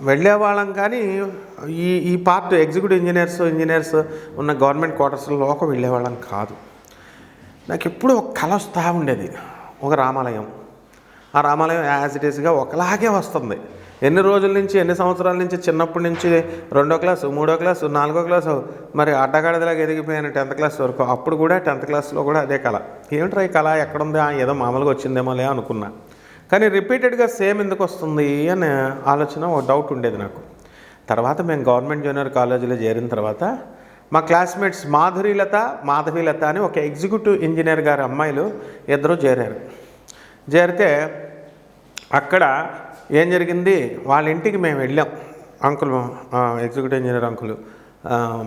వెళ్ళేవాళ్ళం కానీ ఈ ఈ పార్ట్ ఎగ్జిక్యూటివ్ ఇంజనీర్స్ ఇంజనీర్స్ ఉన్న గవర్నమెంట్ క్వార్టర్స్లోకి వెళ్ళేవాళ్ళం కాదు. నాకు ఎప్పుడూ ఒక కళ వస్తూ ఉండేది ఒక రామాలయం. ఆ రామాలయం యాజ్ ఇట్ ఈస్గా ఒకలాగే వస్తుంది. ఎన్ని రోజుల నుంచి ఎన్ని సంవత్సరాల నుంచి చిన్నప్పటి నుంచి రెండో క్లాసు మూడో క్లాసు నాలుగో క్లాసు మరి అడ్డగాడిదలాగా ఎదిగిపోయాను టెన్త్ క్లాస్ వరకు అప్పుడు కూడా టెన్త్ క్లాస్లో కూడా అదే కళ. ఏమిట్రా ఈ కళ? ఎక్కడుంది? ఏదో మామూలుగా వచ్చిందేమోలే అనుకున్నా. కానీ రిపీటెడ్గా సేమ్ ఎందుకు వస్తుంది అనే ఆలోచన ఒక డౌట్ ఉండేది నాకు. తర్వాత మేము గవర్నమెంట్ జూనియర్ కాలేజీలో చేరిన తర్వాత మా క్లాస్మేట్స్ మాధురీలత మాధవీలత అని ఒక ఎగ్జిక్యూటివ్ ఇంజనీర్ గారి అమ్మాయిలు ఇద్దరు చేరారు. చేరితే అక్కడ ఏం జరిగింది? వాళ్ళ ఇంటికి మేము వెళ్ళాం. అంకుల్ ఎగ్జిక్యూటివ్ ఇంజనీర్ అంకుల్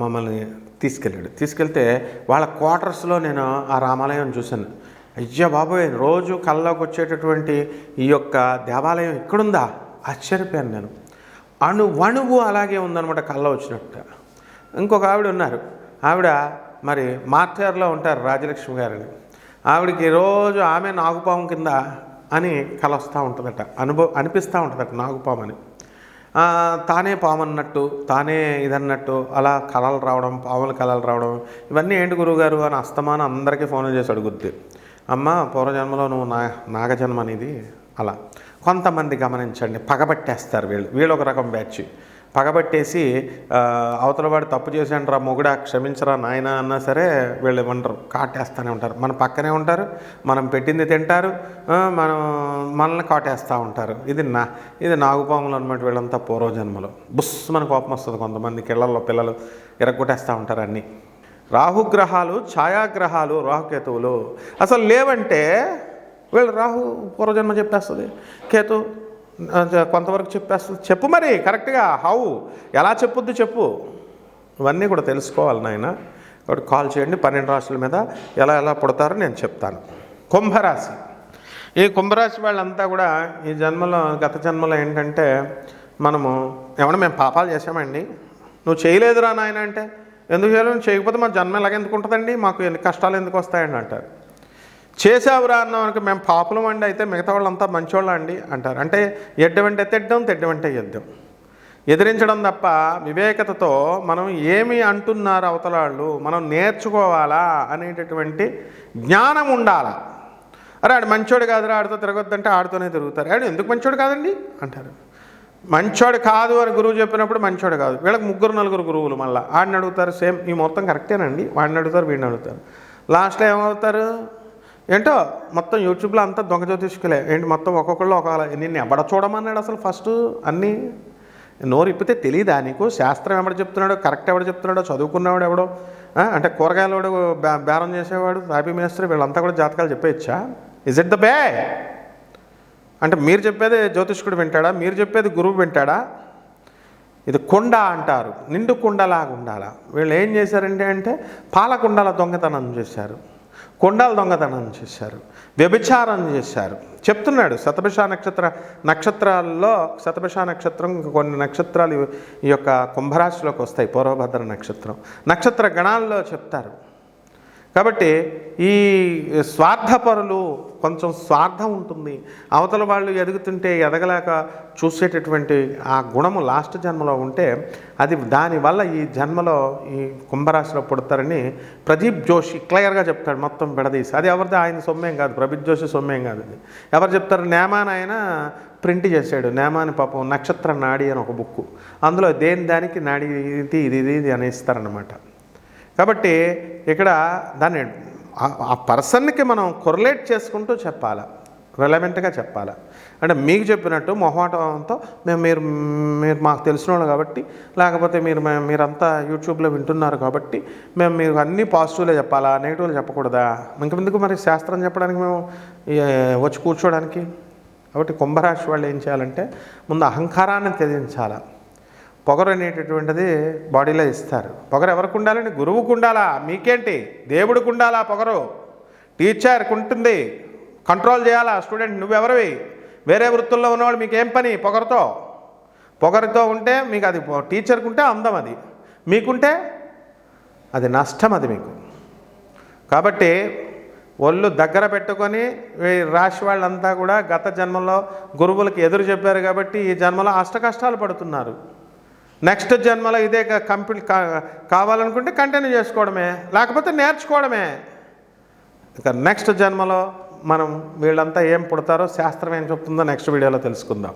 మమ్మల్ని తీసుకెళ్ళాడు. తీసుకెళ్తే వాళ్ళ క్వార్టర్స్లో నేను ఆ రామాలయం చూశాను. అయ్యా బాబోయ్ రోజు కళ్ళకు వచ్చేటటువంటి ఈ యొక్క దేవాలయం ఇక్కడుందా? ఆశ్చర్యపోయాను నేను. అణు వణువు అలాగే ఉందన్నమాట కళ్ళ వచ్చినట్టు. ఇంకొక ఆవిడ ఉన్నారు. ఆవిడ మరి మార్చార్లో ఉంటారు రాజలక్ష్మి గారిని. ఆవిడకి రోజు ఆమె నాగుపాము కింద అని కల వస్తూ ఉంటుందట. అనుభవం అనిపిస్తూ ఉంటుందట నాగుపాము అని. తానే పాము అన్నట్టు తానే ఇదన్నట్టు అలా కళలు రావడం పాముల కళలు రావడం ఇవన్నీ ఏంటి గురువుగారు అని అస్తమానం అందరికీ ఫోన్ చేసి అడుగుద్ది. అమ్మ పూర్వజన్మలో నువ్వు నా నాగజన్మ అనేది అలా. కొంతమంది గమనించండి పగబట్టేస్తారు వీళ్ళు. వీళ్ళు ఒక రకం బ్యాచ్. పగబట్టేసి అవతల వాడు తప్పు చేశాడు రా మొగుడా క్షమించరా నాయన అన్నా సరే వీళ్ళు ఏమంటారు కాటేస్తూనే ఉంటారు. మన పక్కనే ఉంటారు మనం పెట్టింది తింటారు మనం మనల్ని కాటేస్తూ ఉంటారు. ఇది నా ఇది నాగుపాములు అనమాట వీళ్ళంతా పూర్వజన్మలో. బుస్ మన కోపం వస్తుంది కొంతమంది కిళ్ళల్లో పిల్లలు ఇరగొట్టేస్తూ ఉంటారు అన్నీ. రాహుగ్రహాలు ఛాయాగ్రహాలు రాహుకేతువులు. అసలు లేవంటే వీళ్ళు రాహు పూర్వజన్మ చెప్పేస్తుంది. కేతు కొంతవరకు చెప్పేస్తుంది. చెప్పు మరి కరెక్ట్గా. హౌ? ఎలా చెప్పుద్ది చెప్పు. ఇవన్నీ కూడా తెలుసుకోవాలి నాయన. కాబట్టి కాల్ చేయండి పన్నెండు రాశుల మీద ఎలా ఎలా పుడతారో నేను చెప్తాను. కుంభరాశి. ఈ కుంభరాశి వాళ్ళంతా కూడా ఈ జన్మలో గత జన్మలో ఏంటంటే మనము ఏమన్నా మేము పాపాలు చేసామండి నువ్వు చేయలేదురా నాయన అంటే? ఎందుకు చేయాలని చేయకపోతే మా జన్మ ఎలాగెందుకు ఉంటుందండి? మాకు ఎన్ని కష్టాలు ఎందుకు వస్తాయండి అంటారు. చేసావురా అన్నవానికి మేము పాపులం అండి అయితే మిగతా వాళ్ళంతా మంచోళ్ళ అండి అంటారు. అంటే ఎడ్డవంటే తెడ్డం తిడ్డవంటే ఎద్దాం ఎదిరించడం తప్ప వివేకతతో మనం ఏమి అంటున్నారు అవతల వాళ్ళు? మనం నేర్చుకోవాలా అనేటటువంటి జ్ఞానం ఉండాలా? అరే ఆడు మంచోడు కాదురా ఆడితో తిరగొద్దంటే ఆడుతూనే తిరుగుతారు. ఆడు ఎందుకు మంచోడు కాదండి? అంటారు. మంచోడు కాదు అని గురువు చెప్పినప్పుడు మంచోడు కాదు. వీళ్ళకి ముగ్గురు నలుగురు గురువులు మళ్ళీ. ఆడిని అడుగుతారు సేమ్. ఈ మొత్తం కరెక్టేనండి. వాడిని అడుగుతారు వీడిని అడుగుతారు. లాస్ట్లో ఏమవుతారు? ఏంటో మొత్తం యూట్యూబ్లో అంతా దొంగ జ్యోతిష్కులే. ఏంటి మొత్తం ఒక్కొక్కళ్ళు ఒక నిన్ను ఎవడ చూడమన్నాడు అసలు ఫస్ట్? అన్నీ? నోరు ఇప్పితే తెలియదా నీకు? శాస్త్రం ఎవడు చెప్తున్నాడో కరెక్ట్ ఎవడు చెప్తున్నాడో చదువుకున్నవాడు ఎవడో? అంటే కూరగాయలవాడు బే- బేరం చేసేవాడు రాబీ మేస్త్రి వీళ్ళంతా కూడా జాతకాలు చెప్పేయచ్చా? ఇజ్ ఇట్ ద బే అంటే మీరు చెప్పేది జ్యోతిష్కుడు వింటాడా? మీరు చెప్పేది గురువు వింటాడా? ఇది కుండ అంటారు. నిండు కుండలాగా ఉండాల? వీళ్ళు ఏం చేశారంటే అంటే పాలకుండల దొంగతనం చేశారు. కుండాల దొంగతనం చేశారు. వ్యభిచారం చేశారు. చెప్తున్నాడు శతభిష నక్షత్ర నక్షత్రాల్లో శతభిష నక్షత్రం కొన్ని నక్షత్రాలు ఈ యొక్క కుంభరాశిలోకి వస్తాయి. పూర్వభద్ర నక్షత్రం. నక్షత్ర గణాల్లో చెప్తారు. కాబట్టి ఈ స్వార్థపరులు కొంచెం స్వార్థం ఉంటుంది. అవతల వాళ్ళు ఎదుగుతుంటే ఎదగలేక చూసేటటువంటి ఆ గుణము లాస్ట్ జన్మలో ఉంటే అది దానివల్ల ఈ జన్మలో ఈ కుంభరాశిలో పుడతారని ప్రదీప్ జోషి క్లియర్గా చెప్తాడు మొత్తం విడదీసి. అది ఎవరిది? ఆయన సొమ్మేం కాదు. ప్రదీప్ జోషి సొమ్మేం కాదు అది ఎవరు చెప్తారు? నేమాన్ ఆయన ప్రింట్ చేశాడు. నేమాని పాపం నక్షత్ర నాడి అని ఒక బుక్ అందులో దేని దానికి నాడి ఇది ఇది ఇది ఇది కాబట్టి ఇక్కడ దాన్ని ఆ- పర్సన్కి మనం కొరలేట్ చేసుకుంటూ చెప్పాలి రిలవెంట్గా చెప్పాలి. అంటే మీకు చెప్పినట్టు మొహమాటంతో మేము మీరు మీరు మాకు తెలిసిన వాళ్ళు కాబట్టి లేకపోతే మీరు మీరంతా యూట్యూబ్లో వింటున్నారు కాబట్టి మేము మీరు అన్నీ పాజిటివ్లే చెప్పాలా నెగిటివ్లు చెప్పకూడదా? ఇంకెందుకు మరి శాస్త్రం చెప్పడానికి మేము వచ్చి కూర్చోడానికి? కాబట్టి కుంభరాశి వాళ్ళు ఏం చేయాలంటే ముందు అహంకారాన్ని త్యజించాలా. పొగరు అనేటటువంటిది బాడీలో ఇస్తారు. పొగరు ఎవరికి ఉండాలని గురువుకు ఉండాలా? మీకేంటి? దేవుడికి ఉండాలా పొగరు? టీచర్కి ఉంటుంది. కంట్రోల్ చేయాలా? స్టూడెంట్ నువ్వెవరివి? వేరే వృత్తుల్లో ఉన్నవాడు మీకు ఏం పని? పొగరుతో? పొగరుతో ఉంటే మీకు అది టీచర్కి ఉంటే అందం అది. మీకుంటే అది నష్టం అది మీకు. కాబట్టి ఒళ్ళు దగ్గర పెట్టుకొని ఈ రాశి వాళ్ళంతా కూడా గత జన్మలో గురువులకి ఎదురు చెప్పారు కాబట్టి ఈ జన్మలో అష్ట కష్టాలు పడుతున్నారు. నెక్స్ట్ జన్మలో ఇదే కంప్లీట్ కావాలనుకుంటే కంటిన్యూ చేసుకోవడమే లేకపోతే నేర్చుకోవడమే. ఇక నెక్స్ట్ జన్మలో మనం వీళ్ళంతా ఏం పుడతారో శాస్త్రం ఏం చెప్తుందో నెక్స్ట్ వీడియోలో తెలుసుకుందాం.